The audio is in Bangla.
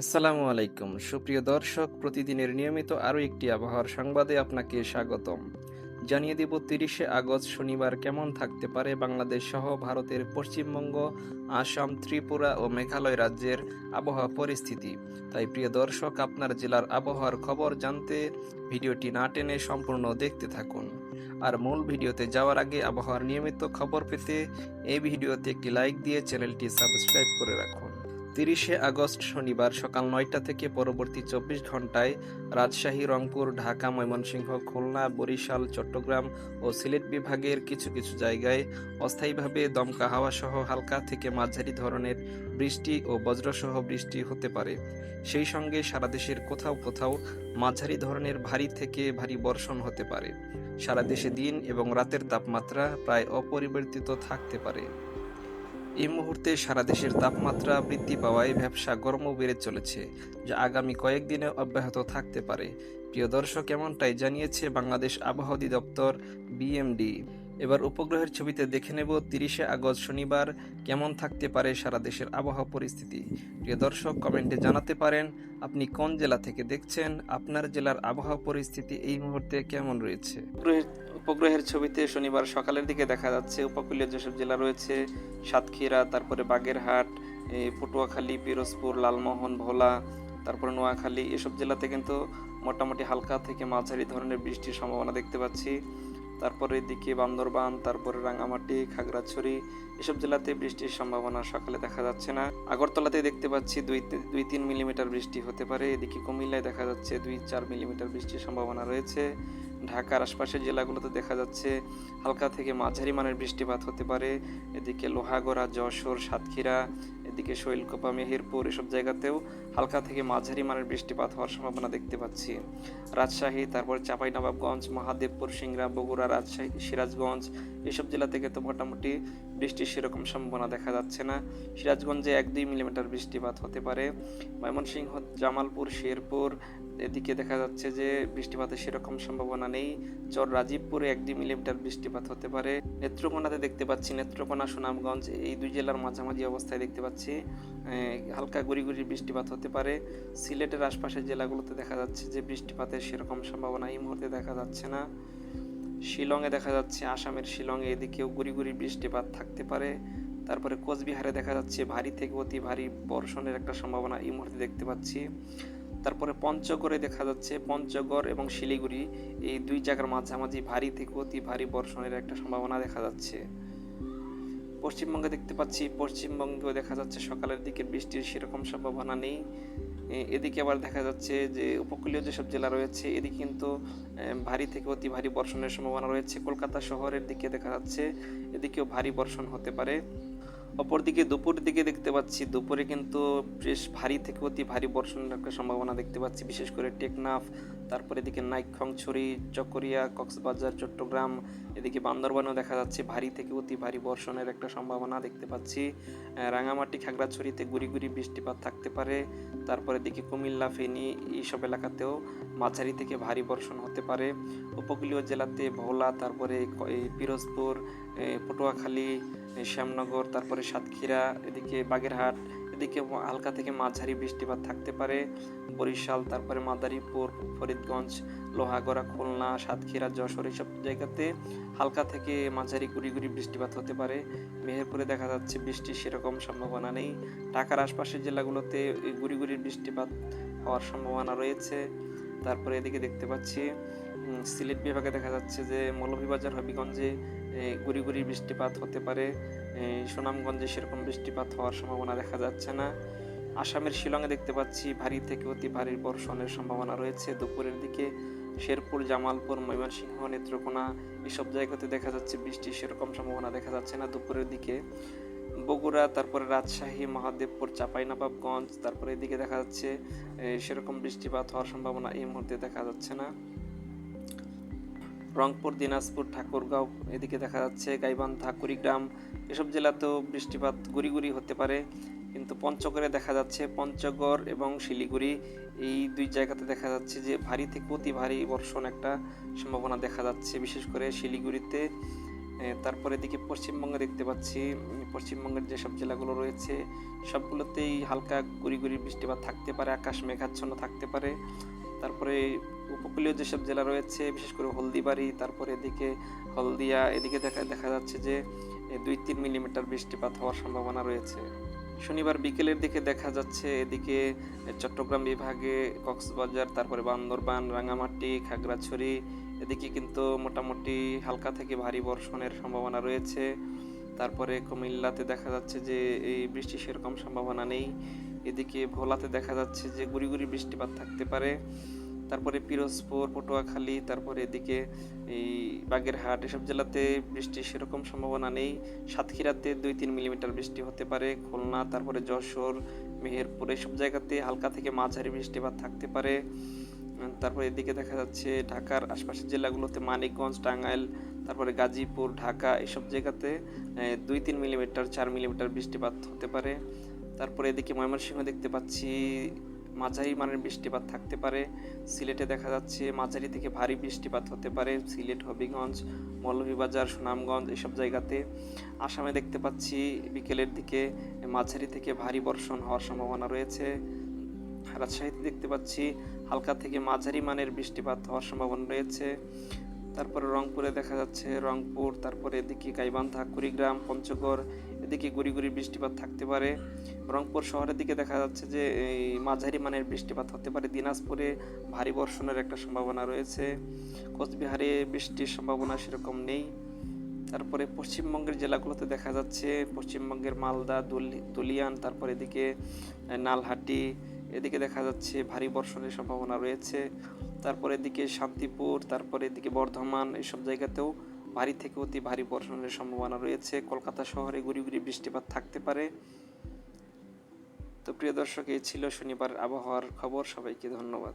আসসালামু আলাইকুম। সুপ্রিয় দর্শক, প্রতিদিনের নিয়মিত আরও একটি আবহাওয়ার সংবাদে আপনাকে স্বাগতম। জানিয়ে দেব, তিরিশে আগস্ট শনিবার কেমন থাকতে পারে বাংলাদেশ সহ ভারতের পশ্চিমবঙ্গ, আসাম, ত্রিপুরা ও মেঘালয় রাজ্যের আবহাওয়া পরিস্থিতি। তাই প্রিয় দর্শক, আপনার জেলার আবহাওয়ার খবর জানতে ভিডিওটি না টেনে সম্পূর্ণ দেখতে থাকুন। আর মূল ভিডিওতে যাওয়ার আগে আবহাওয়ার নিয়মিত খবর পেতে এই ভিডিওতে একটি লাইক দিয়ে চ্যানেলটি সাবস্ক্রাইব করে রাখুন। তিরিশে আগস্ট শনিবার সকাল নয়টা থেকে পরবর্তী চব্বিশ ঘন্টায় রাজশাহী, রংপুর, ঢাকা, ময়মনসিংহ, খুলনা, বরিশাল, চট্টগ্রাম ও সিলেট বিভাগের কিছু কিছু জায়গায় অস্থায়ীভাবে দমকা হাওয়া সহ হালকা থেকে মাঝারি ধরনের বৃষ্টি ও বজ্রসহ বৃষ্টি হতে পারে। সেই সঙ্গে সারা দেশের কোথাও কোথাও মাঝারি ধরনের ভারী থেকে ভারী বর্ষণ হতে পারে। সারা দেশে দিন এবং রাতের তাপমাত্রা প্রায় অপরিবর্তিত থাকতে পারে। এই মুহূর্তে সারা দেশের তাপমাত্রা বৃদ্ধি পাওয়ায় ব্যবসা গরমও বেড়ে চলেছে, যা আগামী কয়েকদিনে অব্যাহত থাকতে পারে। প্রিয় দর্শক, এমনটাই জানিয়েছে বাংলাদেশ আবহাওয়া অধিদপ্তর বিএমডি। এবার উপগ্রহের ছবিতে দেখে নেব তিরিশে আগস্ট শনিবার কেমন থাকতে পারে সারা দেশের আবহাওয়া পরিস্থিতি। প্রিয় দর্শক, কমেন্টে জানাতে পারেন আপনি কোন জেলা থেকে দেখছেন, আপনার জেলার আবহাওয়া পরিস্থিতি এই মুহূর্তে কেমন রয়েছে। উপগ্রহের ছবিতে শনিবার সকালের দিকে দেখা যাচ্ছে, উপকূলীয় যেসব জেলা রয়েছে, সাতক্ষীরা, তারপরে বাগেরহাট পটুয়াখালী, পিরোজপুর, লালমোহন, ভোলা, তারপরে নোয়াখালী, এসব জেলাতে কিন্তু মোটামুটি হালকা থেকে মাঝারি ধরনের বৃষ্টির সম্ভাবনা দেখতে পাচ্ছি। তারপরে এদিকে বান্দরবান, তারপরে রাঙামাটি খাগড়াছড়ি, এসব জেলাতে বৃষ্টির সম্ভাবনা সকালে দেখা যাচ্ছে না। আগরতলাতে দেখতে পাচ্ছি দুই দুই তিন মিলিমিটার বৃষ্টি হতে পারে। এদিকে কুমিল্লায় দেখা যাচ্ছে দুই চার মিলিমিটার বৃষ্টির সম্ভাবনা রয়েছে। ঢাকার আশপাশের জেলাগুলোতে দেখা যাচ্ছে হালকা থেকে মাঝারি মানের বৃষ্টিপাত হতে পারে। এদিকে লোহাগড়া, যশোর, সাতক্ষীরা এদিকে শৈলকোপা মেহেরপুর এসব জায়গাতেও হালকা থেকে মাঝারি মানের বৃষ্টিপাত হওয়ার সম্ভাবনা দেখতে পাচ্ছি। রাজশাহী, তারপর চাঁপাইনবাবগঞ্জ, মহাদেবপুর, সিংড়া, বগুড়া, রাজশাহী, সিরাজগঞ্জ, এসব জেলা থেকে তো মোটামুটি বৃষ্টির সেরকম সম্ভাবনা দেখা যাচ্ছে না। সিরাজগঞ্জে এক দুই মিলিমিটার বৃষ্টিপাত হতে পারে। ময়মনসিংহ, জামালপুর, শেরপুর এদিকে দেখা যাচ্ছে যে বৃষ্টিপাতের সেরকম সম্ভাবনা নেই। চর রাজীবপুরে এক দুই মিলিমিটার বৃষ্টিপাত হতে পারে। নেত্রকোনাতে দেখতে পাচ্ছি, নেত্রকোনা, সুনামগঞ্জ এই দুই জেলার মাঝামাঝি অবস্থায় দেখতে পাচ্ছি। হালকা গুড়ি বৃষ্টিপাত হতে পারে। সিলেটের আশপাশের জেলাগুলোতে দেখা যাচ্ছে যে বৃষ্টিপাতের সেরকম সম্ভাবনা এই মুহূর্তে দেখা যাচ্ছে না। শিলংয়ে দেখা যাচ্ছে আসামের শিলংয়ে এদিকেও গুড়ি গুড়ি বৃষ্টিপাত থাকতে পারে। তারপরে কোচবিহারে দেখা যাচ্ছে ভারী থেকে অতি ভারী বর্ষণের একটা সম্ভাবনা এই মুহূর্তে দেখতে পাচ্ছি। তারপরে পঞ্চগড়ে দেখা যাচ্ছে পঞ্চগড় এবং শিলিগুড়ি এই দুই জায়গার মাঝামাঝি ভারী থেকে অতি ভারী বর্ষণের একটা সম্ভাবনা দেখা যাচ্ছে। পশ্চিমবঙ্গে দেখতে পাচ্ছি, পশ্চিমবঙ্গেও দেখা যাচ্ছে সকালের দিকে বৃষ্টির সেরকম সম্ভাবনা নেই। এদিকে আবার দেখা যাচ্ছে যে উপকূলীয় যেসব জেলা রয়েছে, এদিকে কিন্তু ভারী থেকে অতি ভারী বর্ষণের সম্ভাবনা রয়েছে। কলকাতা শহরের দিকে দেখা যাচ্ছে, এদিকেও ভারী বর্ষণ হতে পারে। অপরদিকে দুপুর দিকে দেখতে পাচ্ছি, দুপুরে কিন্তু বেশ ভারী থেকে অতি ভারী বর্ষণের একটা সম্ভাবনা দেখতে পাচ্ছি। বিশেষ করে টেকনাফ, তারপরে এদিকে নাইক্ষংছড়ি চকরিয়া, কক্সবাজার, চট্টগ্রাম, এদিকে বান্দরবানেও দেখা যাচ্ছে ভারী থেকে অতি ভারী বর্ষণের একটা সম্ভাবনা দেখতে পাচ্ছি। রাঙামাটি, খাগড়াছড়িতে গুড়ি গুড়ি বৃষ্টিপাত থাকতে পারে। তারপরে দিকে কুমিল্লা, ফেনী, এইসব এলাকাতেও মাঝারি থেকে ভারী বর্ষণ হতে পারে। উপকূলীয় জেলাতে ভোলা, তারপরে পিরোজপুর পটুয়াখালী শ্যামনগর, তারপরে সাতক্ষীরা, এদিকে বাগেরহাট, এদিকে হালকা থেকে মাঝারি বৃষ্টিপাত থাকতে পারে। বরিশাল, তারপরে মাদারীপুর, ফরিদগঞ্জ, লোহাগড়া, খুলনা, সাতক্ষীরা, যশোর এইসব জায়গাতে হালকা থেকে মাঝারি গুড়ি গুড়ি বৃষ্টিপাত হতে পারে। মেহেরপুরে দেখা যাচ্ছে বৃষ্টির সেরকম সম্ভাবনা নেই। ঢাকার আশপাশের জেলাগুলোতে গুড়ি গুড়ি বৃষ্টিপাত হওয়ার সম্ভাবনা রয়েছে। তারপরে এদিকে দেখতে পাচ্ছি সিলেট বিভাগে দেখা যাচ্ছে যে মৌলভীবাজার, হবিগঞ্জে গুড়ি গুড়ি বৃষ্টিপাত হতে পারে। সুনামগঞ্জে সেরকম বৃষ্টিপাত হওয়ার সম্ভাবনা দেখা যাচ্ছে না। আসামের শিলংয়ে দেখতে পাচ্ছি ভারী থেকে অতি ভারী বর্ষণের সম্ভাবনা রয়েছে। দুপুরের দিকে শেরপুর, জামালপুর, ময়মনসিংহ, নেত্রকোনা এসব জায়গাতে দেখা যাচ্ছে বৃষ্টির সেরকম সম্ভাবনা দেখা যাচ্ছে না দুপুরের দিকে। বগুড়া, তারপরে রাজশাহী, মহাদেবপুর, চাঁপাইনবাবগঞ্জ, তারপরে এদিকে দেখা যাচ্ছে সেরকম বৃষ্টিপাত হওয়ার সম্ভাবনা এই মুহূর্তে দেখা যাচ্ছে না। রংপুর, দিনাজপুর, ঠাকুরগাঁও, এদিকে দেখা যাচ্ছে গাইবান্ধা, কুড়িগ্রাম, এসব জেলাতেও বৃষ্টিপাত গুড়ি গুড়ি হতে পারে। কিন্তু পঞ্চগড়ে দেখা যাচ্ছে পঞ্চগড় এবং শিলিগুড়ি, এই দুই জায়গাতে দেখা যাচ্ছে যে ভারী থেকে অতি ভারী বর্ষণ একটা সম্ভাবনা দেখা যাচ্ছে। বিশেষ করে শিলিগুড়িতে তারপরে এদিকে পশ্চিমবঙ্গে দেখতে পাচ্ছি পশ্চিমবঙ্গের যেসব জেলাগুলো রয়েছে, সবগুলোতেই হালকা গুড়ি গুড়ি বৃষ্টিপাত থাকতে পারে, আকাশ মেঘাচ্ছন্ন থাকতে পারে। তারপরে উপকূলীয় যেসব জেলা রয়েছে, বিশেষ করে হলদিবাড়ি, তারপরে এদিকে হলদিয়া, এদিকে দেখা দেখা যাচ্ছে যে দুই তিন মিলিমিটার বৃষ্টিপাত হওয়ার সম্ভাবনা রয়েছে। শনিবার বিকেলের দিকে দেখা যাচ্ছে এদিকে চট্টগ্রাম বিভাগে কক্সবাজার, তারপরে বান্দরবান, রাঙামাটি, খাগড়াছড়ি, এদিকে কিন্তু মোটামুটি হালকা থেকে ভারী বর্ষণের সম্ভাবনা রয়েছে। তারপরে কুমিল্লাতে দেখা যাচ্ছে যে, এই বৃষ্টি সেরকম সম্ভাবনা নেই। এদিকে ভোলাতে দেখা যাচ্ছে যে, গুড়ি গুড়ি বৃষ্টিপাত থাকতে পারে। তারপরে পিরোজপুর, পটুয়াখালী, তারপরে এদিকে এই বাগেরহাট, এসব জেলাতে বৃষ্টির সেরকম সম্ভাবনা নেই। সাতক্ষীরাতে দুই তিন মিলিমিটার বৃষ্টি হতে পারে। খুলনা, তারপরে যশোর, মেহেরপুর এসব জায়গাতে হালকা থেকে মাঝারি বৃষ্টিপাত থাকতে পারে। তারপরে এদিকে দেখা যাচ্ছে ঢাকার আশপাশের জেলাগুলোতে মানিকগঞ্জ, টাঙ্গাইল, তারপরে গাজীপুর, ঢাকা এসব জায়গাতে দুই তিন মিলিমিটার, চার মিলিমিটার বৃষ্টিপাত হতে পারে। তারপরে এদিকে ময়মনসিংহ দেখতে পাচ্ছি মাঝারি মানের বৃষ্টিপাত থাকতে পারে। সিলেটে দেখা যাচ্ছে মাঝারি থেকে ভারী বৃষ্টিপাত হতে পারে। সিলেট, হবিগঞ্জ, মৌলভীবাজার, সুনামগঞ্জ এসব জায়গাতে আসামে দেখতে পাচ্ছি বিকেলের দিকে মাঝারি থেকে ভারী বর্ষণ হওয়ার সম্ভাবনা রয়েছে। রাজশাহীতে দেখতে পাচ্ছি হালকা থেকে মাঝারি মানের বৃষ্টিপাত হওয়ার সম্ভাবনা রয়েছে। তারপরে রংপুরে দেখা যাচ্ছে, রংপুর, তারপরে এদিকে গাইবান্ধা, কুড়িগ্রাম, পঞ্চগড়, এদিকে গুড়ি গুড়ি বৃষ্টিপাত থাকতে পারে। রংপুর শহরের দিকে দেখা যাচ্ছে যে, এই মাঝারি মানের বৃষ্টিপাত হতে পারে। দিনাজপুরে ভারী বর্ষণের একটা সম্ভাবনা রয়েছে। কোচবিহারে বৃষ্টির সম্ভাবনা সেরকম নেই। তারপরে পশ্চিমবঙ্গের জেলাগুলোতে দেখা যাচ্ছে, পশ্চিমবঙ্গের মালদা, দুলি- দুলিয়ান, তারপরে এদিকে নালহাটি, এদিকে দেখা যাচ্ছে ভারী বর্ষণের সম্ভাবনা রয়েছে। তারপরে এদিকে শান্তিপুর, তারপরে এদিকে বর্ধমান এসব জায়গাতেও ভারী থেকে অতি ভারী বর্ষণের সম্ভাবনা রয়েছে। কলকাতা শহরে গুড়ি গুড়ি বৃষ্টিপাত থাকতে পারে। তো প্রিয় দর্শক, এই ছিল শনিবার আবহাওয়ার খবর। সবাইকে ধন্যবাদ।